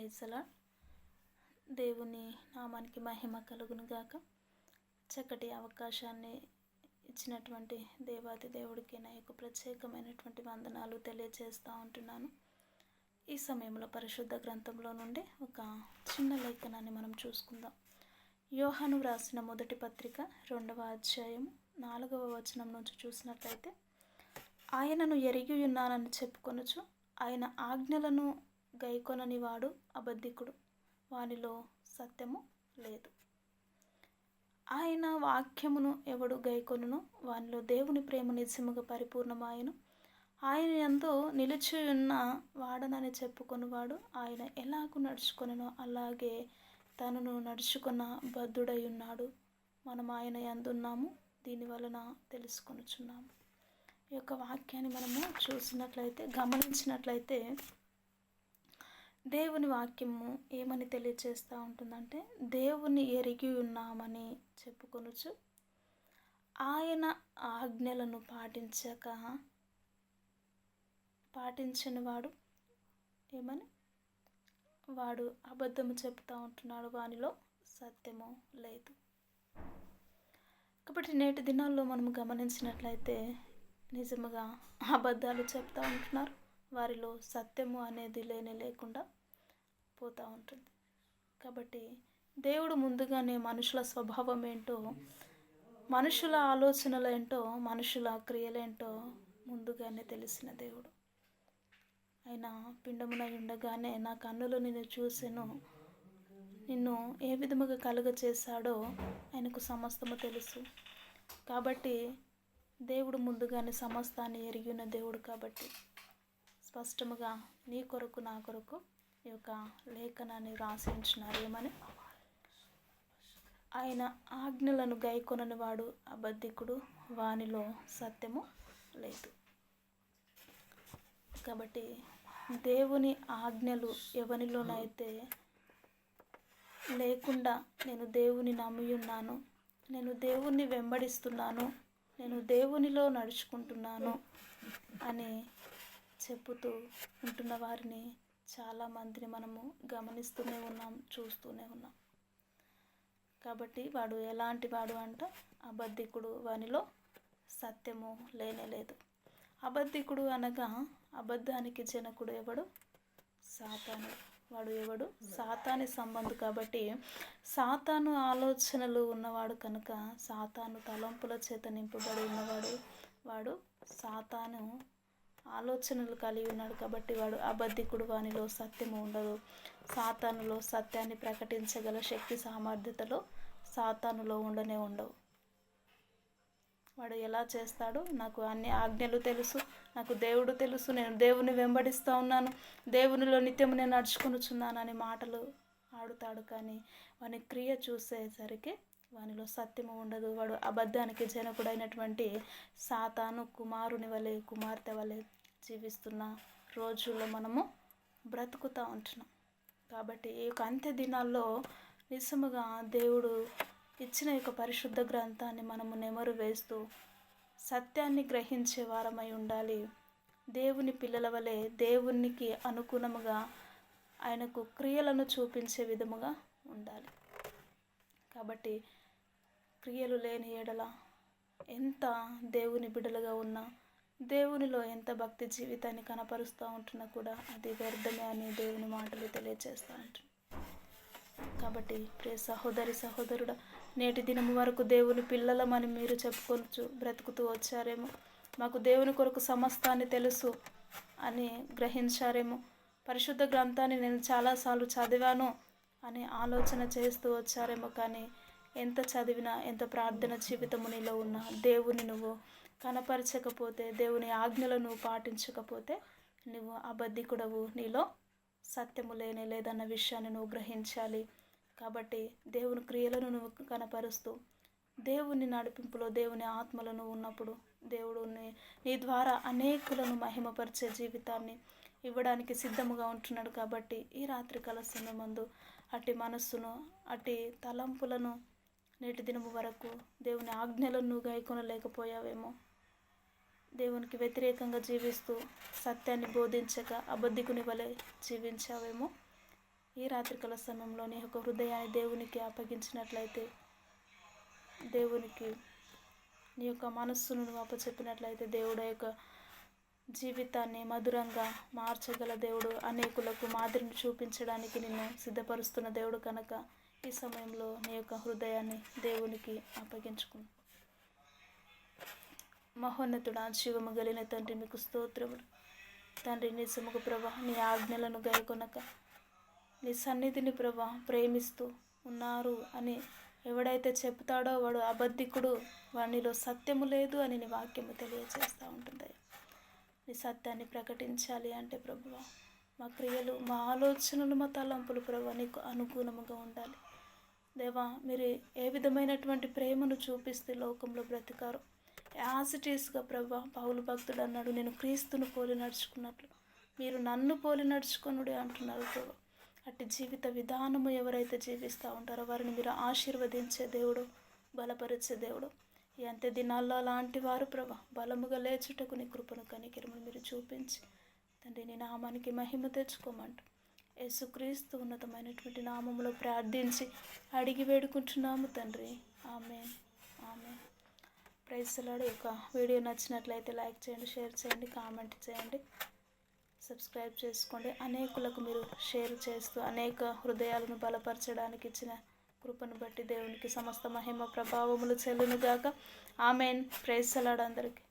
ప్రైజలా దేవుని నామానికి మహిమ కలుగును గాక. చక్కటి అవకాశాన్ని ఇచ్చినటువంటి దేవాది దేవుడికి నా యొక్క ప్రత్యేకమైనటువంటి వందనాలు తెలియజేస్తూ ఉంటున్నాను. ఈ సమయంలో పరిశుద్ధ గ్రంథంలో నుండి ఒక చిన్న లేఖనాన్ని మనం చూసుకుందాం. యోహాను వ్రాసిన మొదటి పత్రిక రెండవ అధ్యాయం నాలుగవ వచనం నుంచి చూసినట్లయితే ఆయనను ఎరిగి ఉన్నానని చెప్పుకొనుచు ఆయన ఆజ్ఞలను గైకొనని వాడు అబద్ధికుడు. వానిలో సత్యము లేదు. ఆయన వాక్యమును ఎవడు గైకొనును? వానిలో దేవుని ప్రేమ నిజముగా పరిపూర్ణమాయను. ఆయన ఎందు నిలిచి ఉన్న వాడనని చెప్పుకొనివాడు. ఆయన ఎలాగూ నడుచుకొనో అలాగే తనను నడుచుకున్న బద్ధుడై ఉన్నాడు మనం ఆయన ఎందున్నాము దీని వలన తెలుసుకొనుచున్నాము. ఈ యొక్క వాక్యాన్ని మనము చూసినట్లయితే గమనించినట్లయితే దేవుని వాక్యము ఏమని తెలియజేస్తూ ఉంటుందంటే దేవుని ఎరిగి ఉన్నామని చెప్పుకొనొచ్చు ఆయన ఆజ్ఞలను పాటించక పాటించని వాడు ఏమని? వాడు అబద్ధము చెప్తూ ఉంటున్నాడు వానిలో సత్యము లేదు. కాబట్టి నేటి దినాల్లో మనం గమనించినట్లయితే నిజముగా అబద్ధాలు చెప్తూ ఉంటున్నారు వారిలో సత్యము అనేది లేనే లేకుండా పోతూ ఉంటుంది. కాబట్టి దేవుడు ముందుగానే మనుషుల స్వభావం ఏంటో మనుషుల ఆలోచనలు ఏంటో మనుషుల క్రియలేంటో ముందుగానే తెలిసిన దేవుడు. ఆయన పిండమున ఉండగానే నా కన్నులు నిన్ను చూసెను. నిన్ను ఏ విధముగా కలుగ చేశాడో ఆయనకు సమస్తము తెలుసు. కాబట్టి దేవుడు ముందుగానే సమస్తాన్ని ఎరిగిన దేవుడు కాబట్టి స్పష్టముగా నీ కొరకు నా కొరకు ఈ యొక్క లేఖనాన్ని రాసి ఉంచినారు ఏమని? ఆయన ఆజ్ఞలను గైకొనని వాడు అబద్ధికుడు వానిలో సత్యము లేదు. కాబట్టి దేవుని ఆజ్ఞలు ఎవనిలోనైతే లేకుండా నేను దేవుని నమ్మి ఉన్నాను నేను దేవుణ్ణి వెంబడిస్తున్నాను నేను దేవునిలో నడుచుకుంటున్నాను అని చెప్పుతూ ఉంటున్న వారిని చాలామందిని మనము గమనిస్తూనే ఉన్నాం చూస్తూనే ఉన్నాం. కాబట్టి వాడు ఎలాంటి వాడు అంట అబద్ధికుడు వానిలో సత్యము లేనే లేదు. అబద్ధికుడు అనగా అబద్ధానికి జనకుడు ఎవడు? సాతాను. వాడు ఎవడు? సాతాని సంబంధం కాబట్టి సాతాను ఆలోచనలు ఉన్నవాడు కనుక సాతాను తలంపుల చేత నింపబడి ఉన్నవాడు వాడు సాతాను ఆలోచనలు కలిగి ఉన్నాడు కాబట్టి వాడు అబద్ధికుడు వానిలో సత్యము ఉండదు. సాతానులో సత్యాన్ని ప్రకటించగల శక్తి సామర్థ్యతలో సాతానులో ఉండనే ఉండవు. వాడు ఎలా చేస్తాడు నాకు అన్ని ఆజ్ఞలు తెలుసు నాకు దేవుడు తెలుసు నేను దేవుని వెంబడిస్తూ ఉన్నాను దేవునిలో నిత్యము నేను నడుచుకునిచున్నానని మాటలు ఆడుతాడు. కానీ వాని క్రియ చూసేసరికి వానిలో సత్యము ఉండదు. వాడు అబద్ధానికి జనకుడైనటువంటి సాతాను కుమారుని వలె కుమార్తె వలె జీవిస్తున్న రోజుల్లో మనము బ్రతుకుతూ ఉంటున్నాం. కాబట్టి ఈ యొక్క అంత్య దినాల్లో నిజముగా దేవుడు ఇచ్చిన యొక్క పరిశుద్ధ గ్రంథాన్ని మనము నెమరు వేస్తూ సత్యాన్ని గ్రహించే వారమై ఉండాలి. దేవుని పిల్లల వలె దేవునికి అనుగుణముగా ఆయనకు క్రియలను చూపించే విధముగా ఉండాలి. కాబట్టి క్రియలు లేని ఎడల ఎంత దేవుని బిడలుగా ఉన్నా దేవునిలో ఎంత భక్తి జీవితాన్ని కనపరుస్తూ ఉంటున్నా కూడా అది వ్యర్థమే అని దేవుని మాటలు తెలియజేస్తూ ఉంటుంది. కాబట్టి ప్రే సహోదరి సహోదరుడు నేటి దినం వరకు దేవుని పిల్లలమని మీరు చెప్పుకొచ్చు బ్రతుకుతూ వచ్చారేమో. మాకు దేవుని కొరకు సమస్తాన్ని తెలుసు అని గ్రహించారేమో. పరిశుద్ధ గ్రంథాన్ని నేను చాలాసార్లు చదివాను అని ఆలోచన చేస్తూ వచ్చారేమో. కానీ ఎంత చదివినా ఎంత ప్రార్థన జీవితము నీలో ఉన్నా దేవుని నువ్వు కనపరచకపోతే దేవుని ఆజ్ఞలను పాటించకపోతే నువ్వు అబద్ధికుడవు. నీలో సత్యము లేనే లేదన్న విషయాన్ని నువ్వు గ్రహించాలి. కాబట్టి దేవుని క్రియలను నువ్వు కనపరుస్తూ దేవుని నడిపింపులో దేవుని ఆత్మలను ఉన్నప్పుడు దేవుడు నీ ద్వారా అనేకులను మహిమపరిచే జీవితాన్ని ఇవ్వడానికి సిద్ధముగా ఉంటున్నాడు కాబట్టి ఈ రాత్రి కాల సమయమందు అటు మనస్సును అటు తలంపులను నేటి దినము వరకు దేవుని ఆజ్ఞలను నువ్వు గైకొనలేకపోయావేమో. దేవునికి వ్యతిరేకంగా జీవిస్తూ సత్యాన్ని బోధించక అబద్ధికుని వలె జీవించావేమో? ఈ రాత్రికాల సమయంలో నీ యొక్క హృదయాన్ని దేవునికి అప్పగించినట్లయితే దేవునికి నీ యొక్క మనస్సును నువ్వు అప్పచెప్పినట్లయితే దేవుడు యొక్క జీవితాన్ని మధురంగా మార్చగల దేవుడు. అనేకులకు మాదిరిని చూపించడానికి నిన్ను సిద్ధపరుస్తున్న దేవుడు కనుక ఈ సమయంలో నీ యొక్క హృదయాన్ని దేవునికి అప్పగించుకుంటాను మహోన్నతుడా శివము గలిన తండ్రి మీకు స్తోత్రముడు తండ్రి నిజముకు ప్రభా నీ ఆజ్ఞలను గైకొనక నీ సన్నిధిని ప్రభా ప్రేమిస్తూ ఉన్నారు అని ఎవడైతే చెప్తాడో వాడు అబద్ధికుడు వానిలో సత్యము లేదు అని నీ వాక్యము తెలియజేస్తూ ఉంటుంది నీ సత్యాన్ని ప్రకటించాలి అంటే ప్రభువ మా క్రియలు మా ఆలోచనలు మా తలంపులు ప్రభు నీకు అనుగుణముగా ఉండాలి. దేవా మీరు ఏ విధమైనటువంటి ప్రేమను చూపిస్తే లోకంలో బ్రతికారు? యాజిటేస్గా ప్రభా పౌలు భక్తుడు అన్నాడు నేను క్రీస్తును పోలి నడుచుకున్నట్లు. మీరు నన్ను పోలి నడుచుకునుడే అంటున్నారు ప్రభా అట్టి జీవిత విధానము ఎవరైతే జీవిస్తూ ఉంటారో వారిని మీరు ఆశీర్వదించే దేవుడు బలపరిచే దేవుడు. ఈ అంత్య దినాల్లో అలాంటి వారు ప్రభా బలముగా లేచుటకు నీ కృపను కనికిరమని మీరు చూపించి తండ్రి నీ నామానికి మహిమ తెచ్చుకోమంట. యేసుక్రీస్తు ఉన్నతమైనటువంటి నామములో ప్రార్థించి అడిగి వేడుకుంటున్నాము తండ్రి. ఆమె ప్రైజ్లాడు యొక్క వీడియో నచ్చినట్లయితే లైక్ చేయండి షేర్ చేయండి కామెంట్ చేయండి. సబ్స్క్రైబ్ చేసుకోండి. అనేకులకు మీరు షేర్ చేస్తూ అనేక హృదయాలను బలపరచడానికి ఇచ్చిన కృపను బట్టి దేవునికి సమస్త మహిమ ప్రభావములు చెల్లునుగాక. ఆమెన్. ప్రైజ్ సలాడ్ అందరికీ.